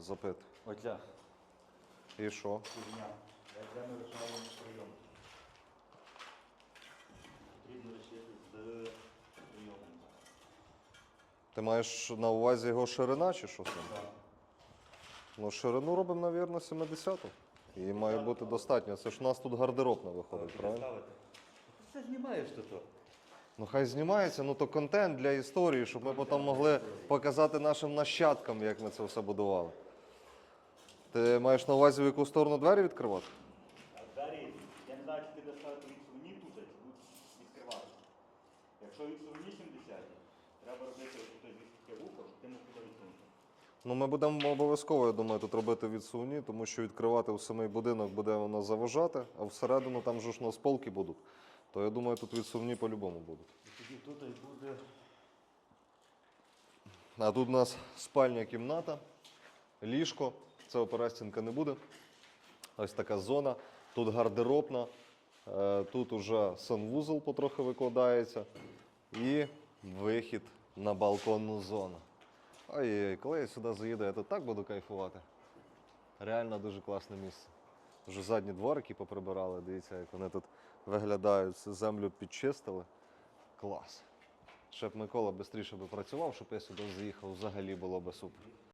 запит. Оця І що? фігня. Як ми вирішаємо прийом. Потрібно рішити з прийомом. Ти маєш на увазі його ширина чи що? Сам? Так. Ну, ширину робимо, мабуть, 70-ту. І має бути достатньо. Це ж у нас тут гардеробна виходить, правильно? Це знімаєш тут. Ну хай знімається, ну то контент для історії, щоб ми потім могли показати нашим нащадкам, як ми це все будували. Ти маєш на увазі, в яку сторону двері відкривати? Двері, я не знаю, чи ти доставити відсувні тут, чи тут відкривати. Якщо відсувні 70, треба робити таке вухо, щоб ти мог туди відсунути. Ну, ми будемо обов'язково, я думаю, тут робити відсувні, тому що відкривати в самий будинок буде воно заважати, а всередину там же ж у нас полки будуть. То я думаю, тут відсувні по-любому будуть. І тоді тут і буде А тут у нас спальня кімната, ліжко. Це операцінка не буде. Ось така зона. Тут гардеробна, е, тут уже санвузол потрохи викладається. І вихід на балконну зону. Ой, коли я сюди заїду, я тут так буду кайфувати. Реально дуже класне місце. Вже задні дворики поприбирали, дивіться, як вони тут виглядають. Землю підчистили. Клас. Ще б Микола швидше працював, щоб я сюди заїхав, взагалі було би супер.